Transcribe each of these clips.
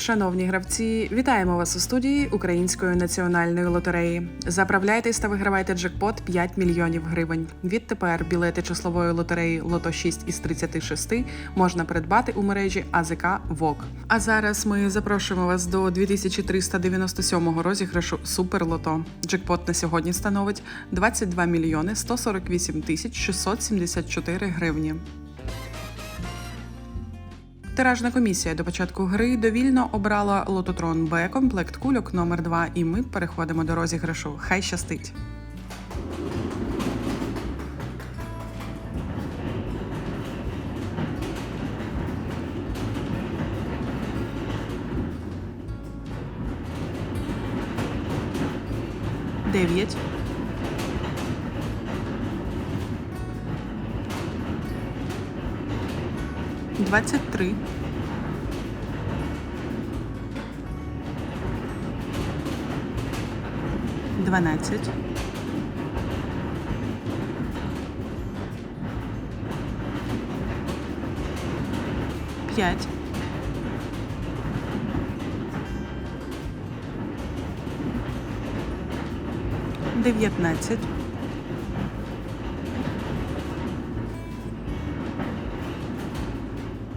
Шановні гравці, вітаємо вас у студії Української національної лотереї. Заправляйтесь та вигравайте джекпот 5 мільйонів гривень. Відтепер білети числової лотереї Лото 6 із 36 можна придбати у мережі АЗК ВОК. А зараз ми запрошуємо вас до 2397 розіграшу Суперлото. Джекпот на сьогодні становить 22 мільйони 148 тисяч 674 гривні. Тиражна комісія до початку гри довільно обрала лототрон Б комплект кульок номер 2 і ми переходимо до розіграшу. Хай щастить. Дев'ять. Двадцять три. Дванадцять. П'ять. Дев'ятнадцять.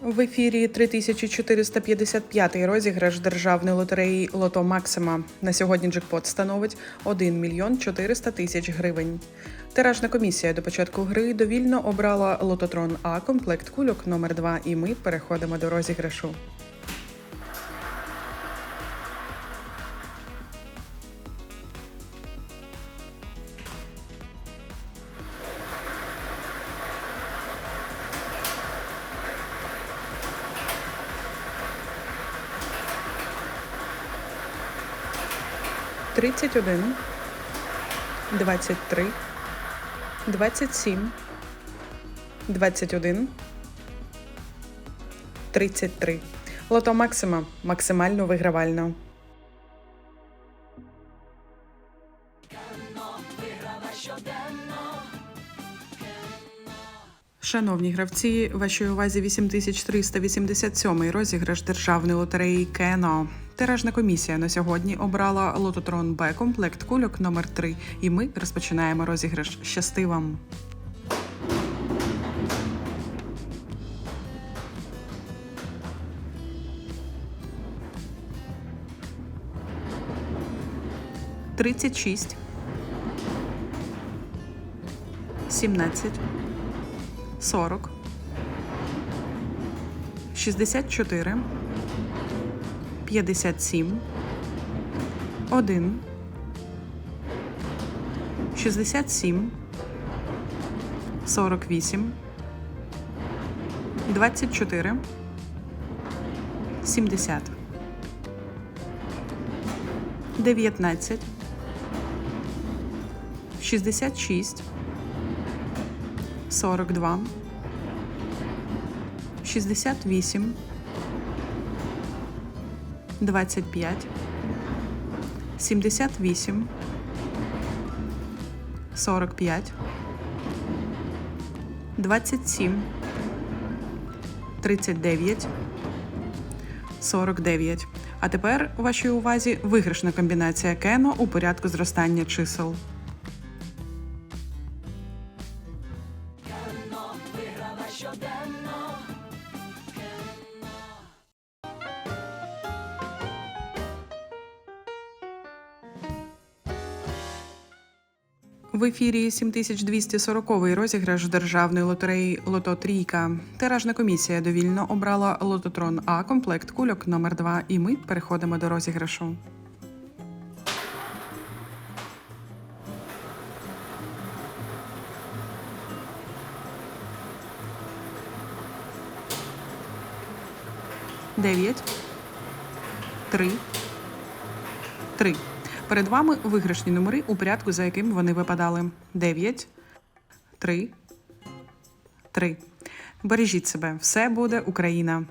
В ефірі 3455 розіграш державної лотереї Лото Максима. На сьогодні джекпот становить 1 мільйон 400 тисяч гривень. Тиражна комісія до початку гри довільно обрала лототрон А комплект кульок номер 2 і ми переходимо до розіграшу. Тридцять один, двадцять три, двадцять сім, двадцять один, тридцять три. Лото Максима максимально вигравально. Шановні гравці, вашій увазі 8387 розіграш державної лотереї Кено. Тиражна комісія на сьогодні обрала лототрон Б комплект кульок номер 3 І ми розпочинаємо розіграш. Щасти вам! Тридцять шість. Сімнадцять. 40, 64, 57, 1, 67, 48, 24, 70, 19, 66, 42, 68, 25, 78, 45, 27, 39, 49. А тепер у вашій увазі виграшна комбінація кено у порядку зростання чисел. В ефірі 7240 розіграш державної лотереї Лото Трійка. Тиражна комісія довільно обрала лототрон А комплект кульок номер 2 І ми переходимо до розіграшу. Дев'ять. Три. Три. Перед вами виграшні номери у порядку, за яким вони випадали: 9, 3, 3. Бережіть себе, все буде Україна.